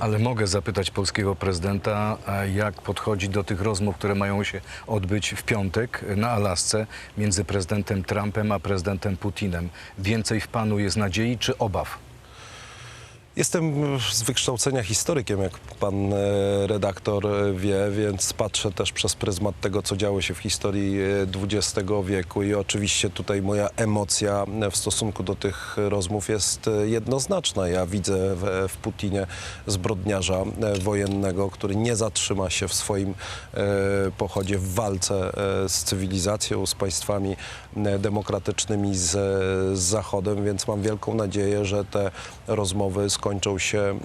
Ale mogę zapytać polskiego prezydenta, jak podchodzi do tych rozmów, które mają się odbyć w piątek na Alasce między prezydentem Trumpem a prezydentem Putinem. Więcej w panu jest nadziei czy obaw? Jestem z wykształcenia historykiem, jak pan e, redaktor e, wie, więc patrzę też przez pryzmat tego, co działo się w historii e, XX wieku i oczywiście tutaj moja emocja w stosunku do tych rozmów jest e, jednoznaczna. Ja widzę w, Putinie zbrodniarza e, wojennego, który nie zatrzyma się w swoim e, pochodzie w walce e, z cywilizacją, z państwami e, demokratycznymi, z, z Zachodem, więc mam wielką nadzieję, że te rozmowy skończą się e,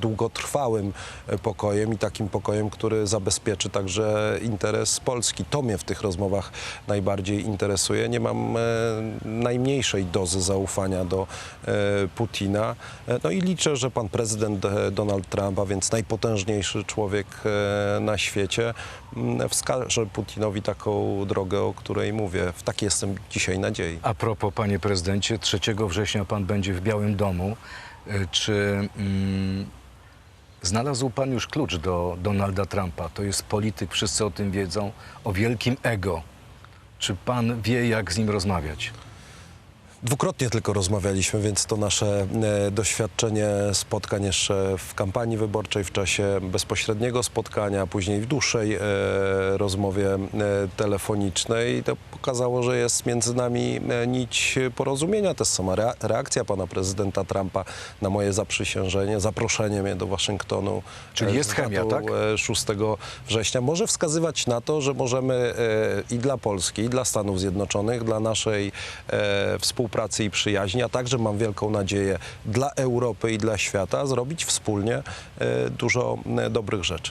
długotrwałym e, pokojem i takim pokojem, który zabezpieczy także interes Polski. To mnie w tych rozmowach najbardziej interesuje. Nie mam e, najmniejszej dozy zaufania do Putina. No i liczę, że pan prezydent Donald Trump, a więc najpotężniejszy człowiek na świecie, wskaże Putinowi taką drogę, o której mówię. W takiej jestem dzisiaj nadziei. A propos, panie prezydencie, 3 września pan będzie w Białym Domu. Y, Czy mm, znalazł pan już klucz do Donalda Trumpa? To jest polityk, wszyscy o tym wiedzą, o wielkim ego. Czy pan wie, jak z nim rozmawiać? Dwukrotnie tylko rozmawialiśmy, więc to nasze e, doświadczenie spotkań jeszcze w kampanii wyborczej, w czasie bezpośredniego spotkania, później w dłuższej e, rozmowie e, telefonicznej, to pokazało, że jest między nami nić porozumienia. To jest sama rea- reakcja pana prezydenta Trumpa na moje zaprzysiężenie, zaproszenie mnie do Waszyngtonu. Czyli jest chemia, tak? e, 6 września może wskazywać na to, że możemy i dla Polski, i dla Stanów Zjednoczonych, dla naszej e, współpracy i przyjaźni, a także mam wielką nadzieję dla Europy i dla świata zrobić wspólnie e, dużo e, dobrych rzeczy.